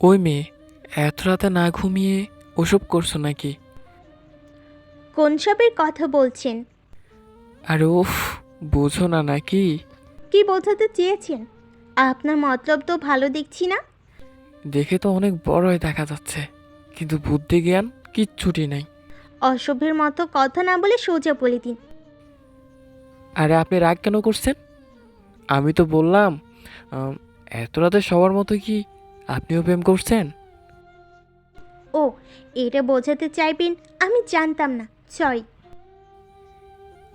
ওই মেয়ে এত রাতে না ঘুমিয়ে ওসব করছ নাকি? কোন সবের কথা বলছেন। আরে উফ বোঝো না নাকি? কি বোঝাতে চেয়েছেন? আপনার মতলব তো ভালো দেখছি না। দেখে তো অনেক বড়ই দেখা যাচ্ছে কিন্তু বুদ্ধি জ্ঞান কিচ্ছুটি নাই। অসভ্যের মতো কথা না বলে সোজা বলে দিন। আরে আপনি রাগ কেন করছেন? আমি তো বললাম আম, এত রাতে সবার মতো কি আপনিও প্রেম করছেন? ও এটা বোঝাতে চাইবেন আমি জানতাম না। সরি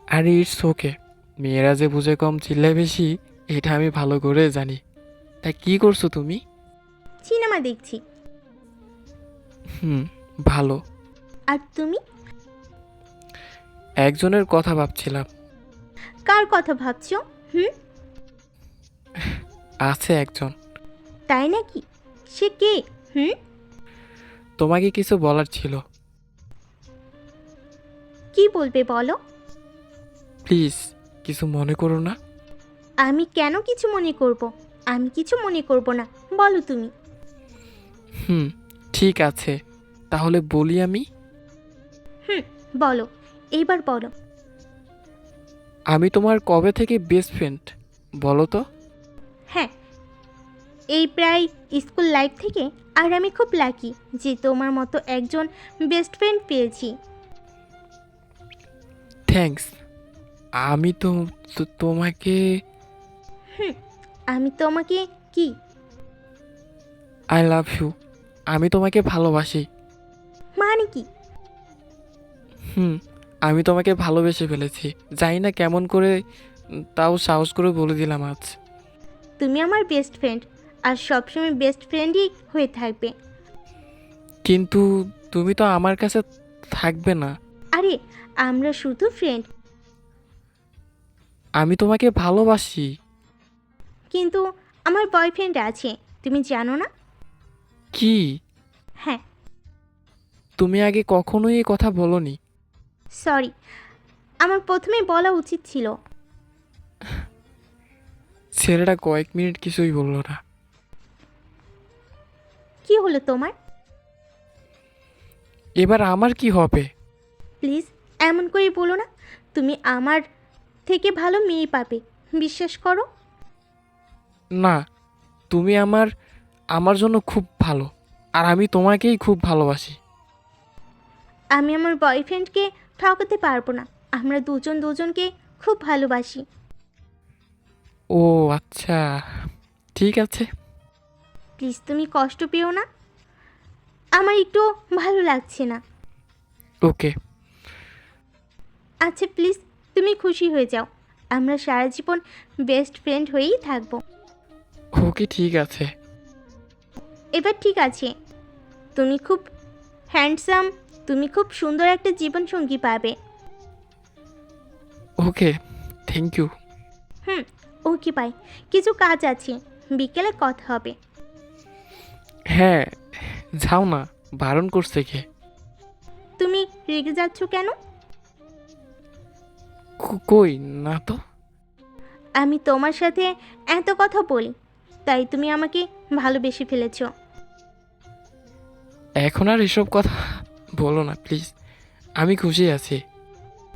আরে ইটস ওকে মেয়েরা যে বুঝে কম চিল্লায় বেশি এটা আমি ভালো করে জানি। তা কি করছ তুমি? সিনেমা দেখছি। হুম ভালো। আর তুমি? একজনের কথা ভাবছিলাম। কার কথা ভাবছ হুম? আছে একজন। তাই নাকি? সে কে? হুম? তোমাকে কিছু বলার ছিল। কি বলবে বলো? প্লিজ কিছু মনে করো না। আমি কেন কিছু মনে করব? আমি কিছু মনে করব না। বলো তুমি। হুম ঠিক আছে। তাহলে বলি আমি? হুম বলো। এইবার বলো। আমি তোমার কবে থেকে বেস্ট ফ্রেন্ড বলো তো? এই প্রায় স্কুল লাইফ থেকে আর আমি খুব লাকি যে তোমার মতো একজন বেস্ট ফ্রেন্ড পেয়েছি। থ্যাঙ্কস আমি তো তো- তোমাকে আমি তোমাকে কি? আই লাভ ইউ আমি তোমাকে ভালোবাসি। মানে কি? হুম আমি তোমাকে ভালোবেসে ফেলেছি। জানি না কেমন করে উম, তাও সাহস করে বলে দিলাম আজ। তুমি আমার বেস্ট ফ্রেন্ড আর সবসময় বেস্ট ফ্রেন্ডই হয়ে থাকবে। কিন্তু তুমি তো আমার কাছে থাকবে না। আরে আমরা শুধু ফ্রেন্ড আমি তোমাকে ভালোবাসি। কিন্তু আমার বয়ফ্রেন্ড আছে তুমি জানো না? কি? হ্যাঁ। তুমি আগে কখনোই এই কথা বলনি। সরি আমার প্রথমে বলা উচিত ছিল। ছেলেটা কয়েক মিনিট কিছুই বলল না। কি হলো তোমার? এবার আমার কি হবে? প্লিজ এমন করে বলো না তুমি আমার থেকে ভালো মেয়ে পাবে বিশ্বাস করো? না তুমি আমার আমার জন্য খুব ভালো আর আমি তোমাকেই খুব ভালোবাসি। আমি আমার বয়ফ্রেন্ডকে ঠকাতে পারব না আমরা দুজন দুজনকে খুব ভালোবাসি। ও আচ্ছা ঠিক আছে। প্লিজ তুমি কষ্ট পেও না। আমার একটু ভালো লাগছে না। ওকে। আচ্ছা প্লিজ তুমি খুশি হয়ে যাও। আমরা সারা জীবন বেস্ট ফ্রেন্ড হয়েই থাকব। ওকে ঠিক আছে। এবার ঠিক আছে। তুমি খুব হ্যান্ডসাম তুমি খুব সুন্দর একটা জীবনসঙ্গী পাবে। Okay thank you hmm okay bye কিছু কাজ আছে। বিকেলে কথা হবে। হ্যাঁ যাও না বারণ করছে কে? তুমি রেগে যাচ্ছ কেন? কো- কই না তো। আমি তোমার সাথে এত কথা বলি তাই তুমি আমাকে ভালোবেসে ফেলেছ। এখন আর এসব কথা বলো না প্লিজ। আমি খুশি আছি।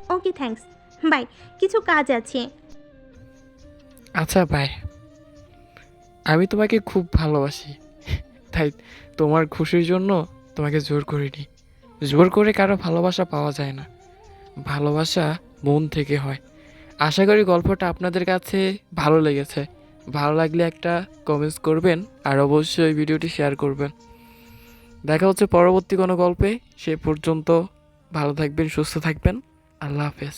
Okay thanks. বাই কিছু কাজ আছে। আচ্ছা বাই। আমি তোমাকে খুব ভালোবাসি। তাই তোমার খুশির জন্য তোমাকে জোর করিনি। জোর করে কারও ভালোবাসা পাওয়া যায় না। ভালোবাসা মন থেকে হয়। আশা করি গল্পটা আপনাদের কাছে ভালো লেগেছে। ভালো লাগলে একটা কমেন্টস করবেন আর অবশ্যই ভিডিওটি শেয়ার করবেন। দেখা হচ্ছে পরবর্তী কোনো গল্পে। সে পর্যন্ত ভালো থাকবেন, সুস্থ থাকবেন। আল্লাহ হাফেজ।